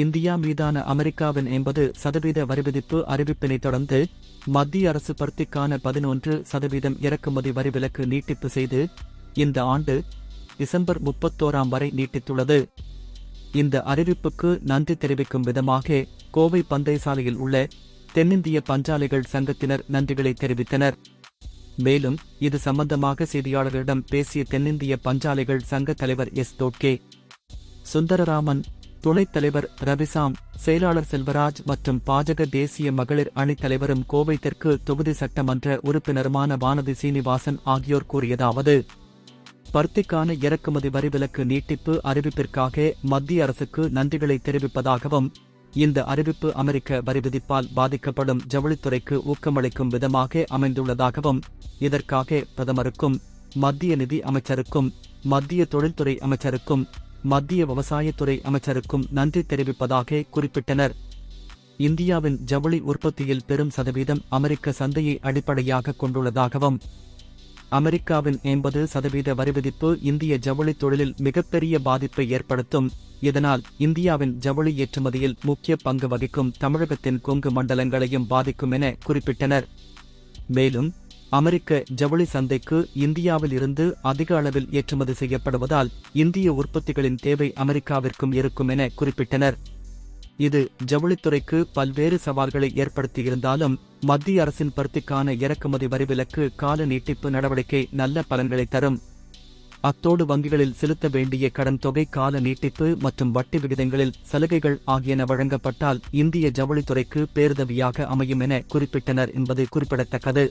India மீதான அமெரிக்காவின் எண்பது சதவீத வரிவிதிப்பு அறிவிப்பினை தொடர்ந்து மத்திய அரசு பருத்திக்கான பதினொன்று சதவீதம் இறக்குமதி வரி விலக்கு நீட்டிப்பு செய்து இந்த ஆண்டு டிசம்பர் முப்பத்தோராம் வரை நீட்டித்துள்ளது. இந்த அறிவிப்புக்கு நன்றி தெரிவிக்கும் விதமாக கோவை பந்தயசாலையில் உள்ள தென்னிந்திய பஞ்சாலைகள் சங்கத்தினர் நன்றிகளை தெரிவித்தனர். மேலும் இது சம்பந்தமாக செய்தியாளர்களிடம் பேசிய தென்னிந்திய பஞ்சாலைகள் சங்க தலைவர் எஸ் தோட்கே சுந்தரராமன் துணைத் தலைவர் ரவிசாம் செயலாளர் செல்வராஜ் மற்றும் பாஜக தேசிய மகளிர் அணித் தலைவரும் கோவை தெற்கு தொகுதி சட்டமன்ற உறுப்பினருமான வானதி சீனிவாசன் ஆகியோர் கூறியதாவது பருத்திக்கான இறக்குமதி வரி விலக்கு நீட்டிப்பு அறிவிப்பிற்காக மத்திய அரசுக்கு நன்றிகளை தெரிவிப்பதாகவும் இந்த அறிவிப்பு அமெரிக்க வரி விதிப்பால் பாதிக்கப்படும் ஜவுளித்துறைக்கு ஊக்கமளிக்கும் விதமாக அமைந்துள்ளதாகவும் இதற்காக பிரதமருக்கும் மத்திய நிதி அமைச்சருக்கும் மத்திய தொழில்துறை அமைச்சருக்கும் மத்திய விவசாயத்துறை அமைச்சருக்கும் நன்றி தெரிவிப்பதாக குறிப்பிட்டனர். இந்தியாவின் ஜவுளி உற்பத்தியில் பெரும் சதவீதம் அமெரிக்க சந்தையை அடிப்படையாக கொண்டுள்ளதாகவும் அமெரிக்காவின் எண்பது சதவீத வரிவிதிப்பு இந்திய ஜவுளி தொழிலில் மிகப்பெரிய பாதிப்பை ஏற்படுத்தும். இதனால் இந்தியாவின் ஜவுளி ஏற்றுமதியில் முக்கிய பங்கு வகிக்கும் தமிழகத்தின் கொங்கு மண்டலங்களையும் பாதிக்கும் என குறிப்பிட்டனர். மேலும் அமெரிக்க ஜவுளி சந்தைக்கு இந்தியாவில் இருந்து அதிக அளவில் ஏற்றுமதி செய்யப்படுவதால் இந்திய உற்பத்திகளின் தேவை அமெரிக்காவிற்கும் இருக்கும் என குறிப்பிட்டனர். இது ஜவுளித்துறைக்கு பல்வேறு சவால்களை ஏற்படுத்தியிருந்தாலும் மத்திய அரசின் பருத்திக்கான இறக்குமதி வரிவிலக்கு கால நீட்டிப்பு நடவடிக்கை நல்ல பலன்களை தரும். அத்தோடு வங்கிகளில் செலுத்த வேண்டிய கடன் தொகை கால நீட்டிப்பு மற்றும் வட்டி விகிதங்களில் சலுகைகள் ஆகியன வழங்கப்பட்டால் இந்திய ஜவுளித்துறைக்கு பேருதவியாக அமையும் என குறிப்பிட்டனர் என்பது குறிப்பிடத்தக்கது.